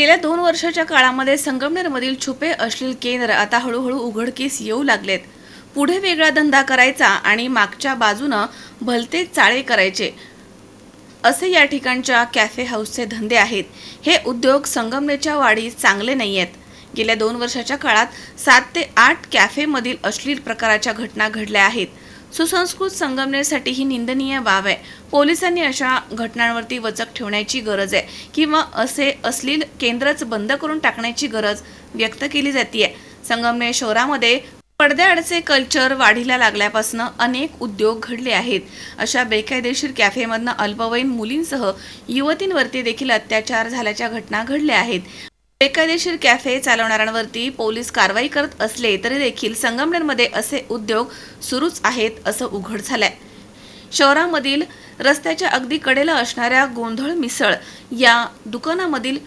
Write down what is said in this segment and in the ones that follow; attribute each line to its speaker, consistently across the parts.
Speaker 1: गेल्या दोन वर्षाच्या काळामध्ये संगमनेरमधील छुपे अश्लील केंद्र आता हळूहळू उघडकीस येऊ लागलेत. पुढे वेगळा धंदा करायचा आणि मागच्या बाजूनं भलते चाळे करायचे असे या ठिकाणच्या कॅफे हाऊसचे धंदे आहेत. हे उद्योग संगमनेरच्या वाढीस चांगले नाही आहेत गेल्या दोन वर्षाच्या काळात सात ते आठ कॅफेमधील अश्लील प्रकाराच्या घटना घडल्या आहेत. सुसंस्कृत संगमनेरसाठी ही निंदनीय बाब आहे. पोलिसांनी अशा घटनांवरती वचक ठेवण्याची गरज आहे किंवा असे अश्लील केंद्रच बंद करून टाकण्याची गरज व्यक्त केली जाते संगमनेर शहरामध्ये पडद्याआडचे कल्चर वाढीला लागल्यापासून अनेक उद्योग घडले आहेत. अशा बेकायदेशीर कॅफेमधनं अल्पवयीन मुलींसह युवतींवरती देखील अत्याचार झाल्याच्या घटना घडल्या आहेत. बेकायदेशीर कॅफे चालवणाऱ्यांवरती पोलीस कारवाई करत असले तरी देखील संगमनेरमध्ये असे उद्योग सुरूच आहेत असं उघड झालंय. शहरामधील रस्त्याच्या अगदी कडेला असणाऱ्या गोंधळ मिसळ या दुकानामधील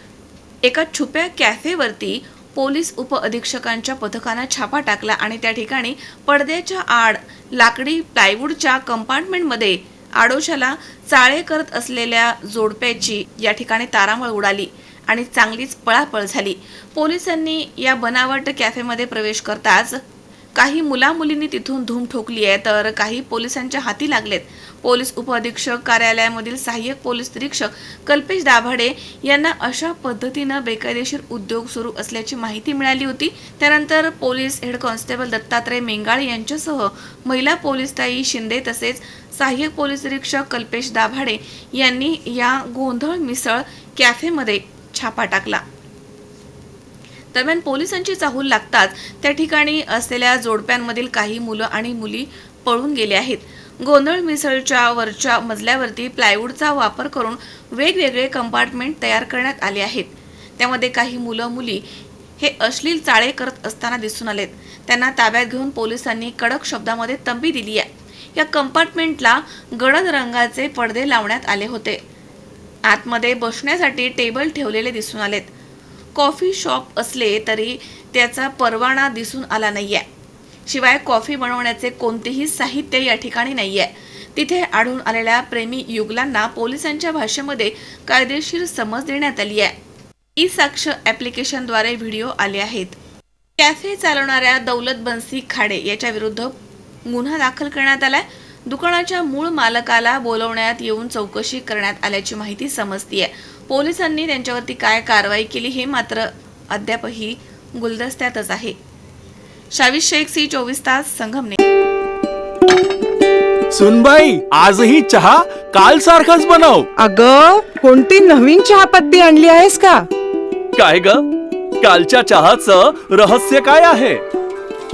Speaker 1: एका छुप्या कॅफेवरती पोलीस उपअधीक्षकांच्या पथकानं छापा टाकला आणि त्या ठिकाणी पडद्याच्या आड लाकडी प्लायवूडच्या कंपार्टमेंटमध्ये आडोशाला चाळे करत असलेल्या जोडप्याची या ठिकाणी तारामळ उडाली. आणि चांगलीच पळापळ झाली. पोलिसांनी या बनावट कॅफेमध्ये प्रवेश करताच काही मुलामुलींनी तिथून धूम ठोकली आहे. तर काही पोलिसांच्या हाती लागलेत. पोलीस उपअधीक्षक कार्यालयामधील सहाय्यक पोलीस निरीक्षक कल्पेश दाभाडे यांना अशा पद्धतीनं बेकायदेशीर उद्योग सुरू असल्याची माहिती मिळाली होती. त्यानंतर police head constable Dattatray Mengale यांच्यासह महिला पोलीसताई शिंदे तसेच सहाय्यक पोलीस निरीक्षक कल्पेश दाभाडे यांनी या गोंधळ मिसळ कॅफेमध्ये छापा टाकला. दरम्यान पोलिसांची चाहूल लागताच त्या ठिकाणी असलेल्या जोडप्यांमधील काही मुलं आणि मुली पळून गेले आहेत. गोंधळ मिसळच्या वरच्या मजल्यावरती प्लायवूडचा वापर करून वेगवेगळे कंपार्टमेंट तयार करण्यात आले आहेत. त्यामध्ये काही मुलं मुली हे अश्लील चाळे करत असताना दिसून आलेत. त्यांना ताब्यात घेऊन पोलिसांनी कडक शब्दामध्ये तंबी दिली आहे. या कंपार्टमेंटला गडद रंगाचे पडदे लावण्यात आले होते. आतमध्ये बसण्यासाठी टेबल ठेवलेले दिसून आलेत. कॉफी शॉप असले तरी त्याचा परवाना दिसून आला नाही आहे शिवाय कॉफी बनवण्याचे कोणतेही साहित्य या ठिकाणी नाही आहे तिथे आढळून आलेल्या प्रेमी युगलांना पोलिसांच्या भाषेमध्ये कायदेशीर समज देण्यात आली आहे. ई साक्ष ॲप्लिकेशनद्वारे व्हिडिओ आले आहेत. कॅफे चालवणाऱ्या दौलत बन्सी खाडे याच्या विरुद्ध गुन्हा दाखल करण्यात आलाय. दुकानाच्या मूळ मालकाला बोलवण्यात येऊन चौकशी करण्यात आल्याची माहिती समजतीये. पोलिसांनी त्यांच्यावरती काय कारवाई केली हे मात्र अद्यापही गुलदस्त्यातच आहे. शावीस शेख सी चोवीस तास संगमने
Speaker 2: सुनबाई आजही चहा काल सारखाच बनव.
Speaker 3: अग कोणती नवीन चहापत्ती आणली आहेस का?
Speaker 2: काय ग? कालच्या चहाचं रहस्य काय आहे?